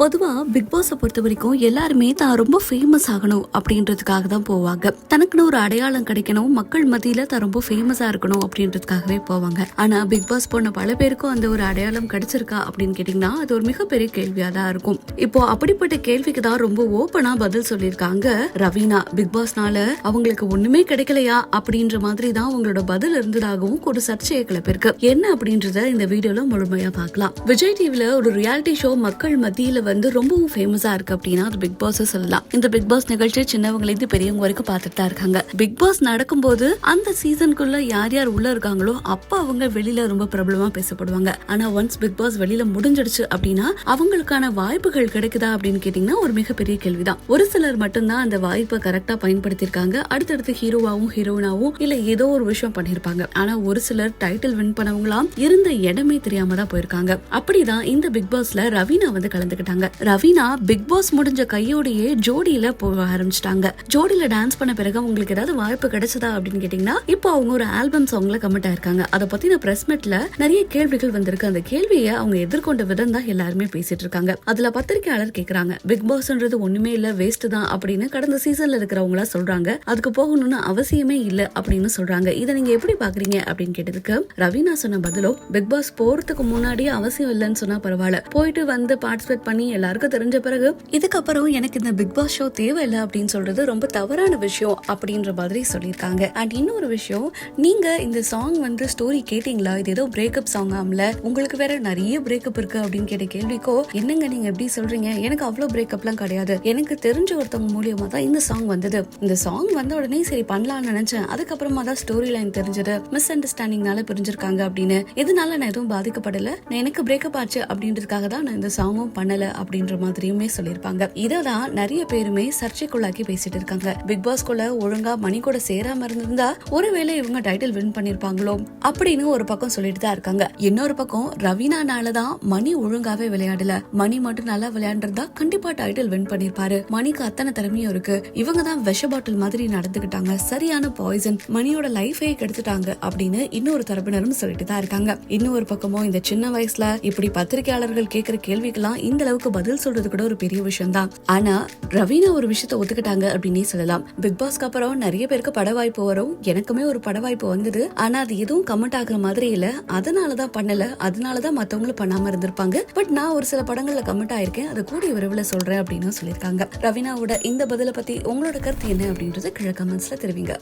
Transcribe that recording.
பொதுவா பிக் பாஸை பொறுத்த வரைக்கும் எல்லாருமே தான் ரொம்ப ஃபேமஸ் ஆகணும் அப்படின்றதுக்காக தான் போவாங்க. தனக்குன்னு ஒரு அடையாளம் கிடைக்கணும் மக்கள் மத்தியில தான் ரொம்ப ஃபேமஸா இருக்கணும் அப்படின்றதுக்காகவே போவாங்க. ஆனா பிக் பாஸ் போன பல பேருக்கும் அந்த ஒரு அடையாளம் கிடைச்சிருக்கா அப்படின்னு கேட்டீங்கன்னா அது ஒரு மிகப்பெரிய கேள்வியா தான் இருக்கும். இப்போ அப்படிப்பட்ட கேள்விக்கு தான் ரொம்ப ஓப்பனாக பதில் சொல்லியிருக்காங்க ரவீனா. பிக் பாஸ்னால அவங்களுக்கு ஒண்ணுமே கிடைக்கலையா அப்படின்ற மாதிரி தான் அவங்களோட பதில் இருந்ததாகவும் ஒரு சர்ச்சையை கிளப்பிருக்கு என்ன அப்படின்றத இந்த வீடியோல முழுமையா பார்க்கலாம். விஜய் டிவில ஒரு ரியாலிட்டி ஷோ மக்கள் மத்தியில வந்து ரொம்பவும் ஃபேமஸா இருக்கு அப்படின்னா அது பிக் பாஸ் சொல்லலாம். இந்த பிக் பாஸ் நிகழ்ச்சி சின்னவங்கள இருந்து பெரியவங்க வரைக்கும் பார்த்துட்டு தான் இருக்காங்க. பிக் பாஸ் நடக்கும்போது அந்த சீசனுக்குள்ள யார் யார் உள்ள இருக்காங்களோ அப்ப அவங்க வெளியில ரொம்ப பிரபலமா பேசப்படுவாங்க. ஆனா ஒன்ஸ் பிக் பாஸ் வெளியில முடிஞ்சிடுச்சு அப்படின்னா அவங்களுக்கான வாய்ப்புகள் கிடைக்குதா அப்படின்னு கேட்டீங்கன்னா ஒரு மிகப்பெரிய கேள்விதான். ஒரு சிலர் மட்டும்தான் அந்த வாய்ப்பை கரெக்டா பயன்படுத்தியிருக்காங்க. அடுத்தடுத்து ஹீரோவாவும் ஹீரோனாவும் இல்ல ஏதோ ஒரு விஷயம் பண்ணிருப்பாங்க ஆனா ஒரு சிலர் டைட்டில் வின் பண்ணவங்களாம் இருந்த இடமே தெரியாம தான் போயிருக்காங்க. அப்படிதான் இந்த பிக் பாஸ்ல ரவீனா வந்து கலந்துக்கிட்டாங்க. ரவீனா பிக் பாஸ் முடிஞ்ச கையோடையே ஜோடியில போக ஆரம்பிச்சிட்டாங்க. ஜோடியில டான்ஸ் பண்ண பிறகு உங்களுக்கு ஏதாவது வாய்ப்பு கிடைச்சதா அப்படின்னு கேட்டீங்கன்னா இப்போ அவங்க ஒரு ஆல்பம் சாங்ல கமிட் ஆயிருக்காங்க. அதை பத்தின பிரஸ் மீட்ல நிறைய கேள்விகள் வந்திருக்கு. அந்த கேள்வியை அவங்க எதிர்கொண்ட விதம் தான் எல்லாருமே பேசிட்டு இருக்காங்க. அதுல பத்திரிகையாளர் கேக்குறாங்க பிக் பாஸ்ன்றது ஒண்ணுமே இல்ல வேஸ்ட் தான் அப்படின்னு கடந்த சீசன்ல இருக்கிறவங்களா சொல்றாங்க. அதுக்கு போகணும்னு அவசியமே இல்ல அப்படின்னு சொல்றாங்க. இதை நீங்க எப்படி பாக்குறீங்க? அப்படின்னு கேட்டதுக்கு ரவீனா சொன்ன பதிலோ பிக் பாஸ் போறதுக்கு முன்னாடியே அவசியம் இல்லைன்னு சொன்னா பரவாயில்ல. போயிட்டு வந்து பார்ட்டிசிபேட் பண்ணி எல்லாருக்கும் தெரிஞ்ச பிறகு இதுக்கப்புறம் எனக்கு இந்த பிக் பாஸ் ஷோ தேவையில்லை அப்படின்னு சொல்றது ரொம்ப தவறான விஷயம் அப்படின்ற மாதிரி சொல்லியிருக்காங்க. அண்ட் இன்னொரு விஷயம் நீங்க இந்த சாங் வந்து ஸ்டோரி கேட்டீங்களா? இது ஏதோ பிரேக்கப் சாங் ஆம்ல. உங்களுக்கு வேற நிறைய பிரேக்கப் இருக்கு அப்படின்னு கேட்ட கேள்விக்கோ என்னங்க நீங்க எப்படி சொல்றீங்க? எனக்கு அவ்வளவு பிரேக்கப்லாம் கிடையாது. எனக்கு தெரிஞ்ச ஒருத்தவங்க மூலியமா தான் இந்த சாங் வந்தது. இந்த சாங் வந்த உடனே சரி பண்ணலாம்னு நினைச்சேன். அதுக்கப்புறமா தான் ஸ்டோரி லைன் தெரிஞ்சது. மிஸ் அண்டர்ஸ்டாண்டிங்னால பிரிஞ்சிருக்காங்க அப்படின்னு. இதனால நான் எதுவும் பாதிக்கப்படல? நான் எனக்கு பிரேக்கப் ஆச்சு அப்படின்றதுக்காக தான் நான் இந்த சாங்கும் பண்ணல. அப்படின்ற மாதிரியுமே சொல்லியிருப்பாங்க. இததான் நிறைய பேருமே சர்ச்சைக்குள்ளாக்கி பேசிட்டு இருக்காங்க. பிக் பாஸ்குள்ள ஒழுங்கா மணி கூட சேராம இருந்திருந்தா ஒருவேளை இவங்க டைட்டில் வின் பண்ணிருப்பாங்களோ அப்படின்னு ஒரு பக்கம் சொல்லிட்டு தான் இருக்காங்க. இன்னொரு பக்கம் ரவீனானால தான் மணி ஒழுங்காவே விளையாடல. மணி மட்டும் நல்லா விளையாண்டிருந்தா கண்டிப்பா டைட்டில் வின் பண்ணிருப்பாரு மணிக்கு அத்தனை திறமையும் இருக்கு. இவங்க தான் விஷ பாட்டில் மாதிரி நடந்துகிட்டாங்க சரியான பாய்சன் மணியோட லைஃபே கெடுத்துட்டாங்க அப்படின்னு இன்னொரு தரப்பினரும் சொல்லிட்டு தான் இருக்காங்க. இன்னொரு பக்கமும் இந்த சின்ன வயசுல இப்படி பத்திரிகையாளர்கள் கேட்கிற கேள்விக்கெல்லாம் இந்த அளவுக்கு பதில் சொல்றது கூட ஒரு பெரிய விஷயம் தான் ஆனா ரவீனா ஒரு விஷயத்த ஒத்துக்கிட்டாங்க அப்படின்னே சொல்லலாம். பிக் பாஸ்க்கு அப்புறம் நிறைய பேருக்கு பட வாய்ப்பு வரும். எனக்குமே ஒரு பட வாய்ப்பு வந்தது. ஆனா அது எதுவும் கமெண்ட் ஆகுற மாதிரி இல்ல. அதனாலதான் பண்ணல. அதனாலதான் மத்தவங்களும் பண்ணாம இருந்திருப்பாங்க. பட் நான் ஒரு சில படங்கள்ல கமெண்ட் ஆயிருக்கேன். அதை கூடிய விரைவில் சொல்றேன் அப்படின்னு சொல்லியிருக்காங்க. ரவீனாவோட இந்த பதில பத்தி உங்களோட கருத்து என்ன அப்படின்றத கீழே கமெண்ட்ஸ்ல தெரிவிங்க.